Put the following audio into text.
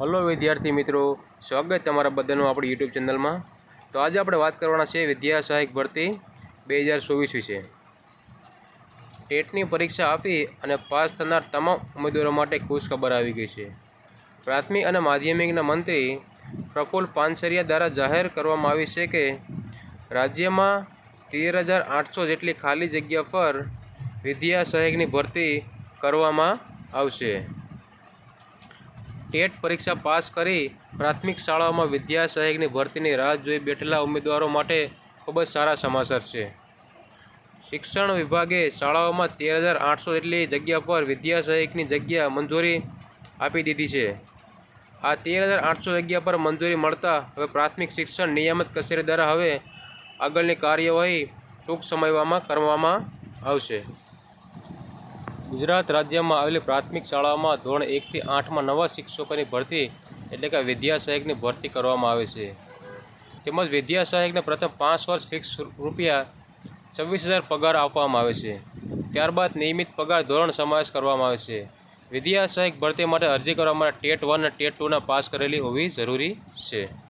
Hello વિદ્યાર્થી મિત્રો, સ્વાગત તમારા બધાનું આપણી યુટ્યુબ ચેનલમાં. તો આજે આપણે વાત કરવાના છે વિદ્યા સહાયક ભરતી બે હજાર ચોવીસ વિશે. ટેટની પરીક્ષા આપી અને પાસ થનાર તમામ ઉમેદવારો માટે ખુશ ખબર આવી ગઈ છે. પ્રાથમિક અને માધ્યમિકના મંત્રી પ્રફુલ પાનસરિયા દ્વારા જાહેર કરવામાં આવી છે કે, રાજ્યમાં તેર હજાર આઠસો જેટલી ખાલી જગ્યા પર વિદ્યા સહાયકની ભરતી કરવામાં આવશે. ટેટ પરીક્ષા પાસ કરી પ્રાથમિક શાળાઓમાં વિદ્યા સહાયકની ભરતીની રાહ જોઈ બેઠેલા ઉમેદવારો માટે ખૂબ જ સારા સમાચાર છે. શિક્ષણ વિભાગે શાળાઓમાં તેર હજાર આઠસો જેટલી જગ્યા પર વિદ્યા સહાયકની જગ્યા મંજૂરી આપી દીધી છે. આ તેર હજાર આઠસો જગ્યા પર મંજૂરી મળતા હવે પ્રાથમિક શિક્ષણ નિયામક કચેરી દ્વારા હવે આગળની કાર્યવાહી ટૂંક સમયમાં કરવામાં આવશે. ગુજરાત રાજ્યમાં આવેલી પ્રાથમિક શાળાઓમાં ધોરણ એકથી આઠમાં નવા શિક્ષકોની ભરતી એટલે કે વિદ્યા સહાયકની ભરતી કરવામાં આવે છે. તેમજ વિદ્યા સહાયકને પ્રથમ પાંચ વર્ષ ફિક્સ રૂપિયા છવ્વીસ હજાર પગાર આપવામાં આવે છે. ત્યારબાદ નિયમિત પગાર ધોરણ સમાવેશ કરવામાં આવે છે. વિદ્યા સહાયક ભરતી માટે અરજી કરવા માટે ટેટ વન અને ટેટ ટુના પાસ કરેલી હોવી જરૂરી છે.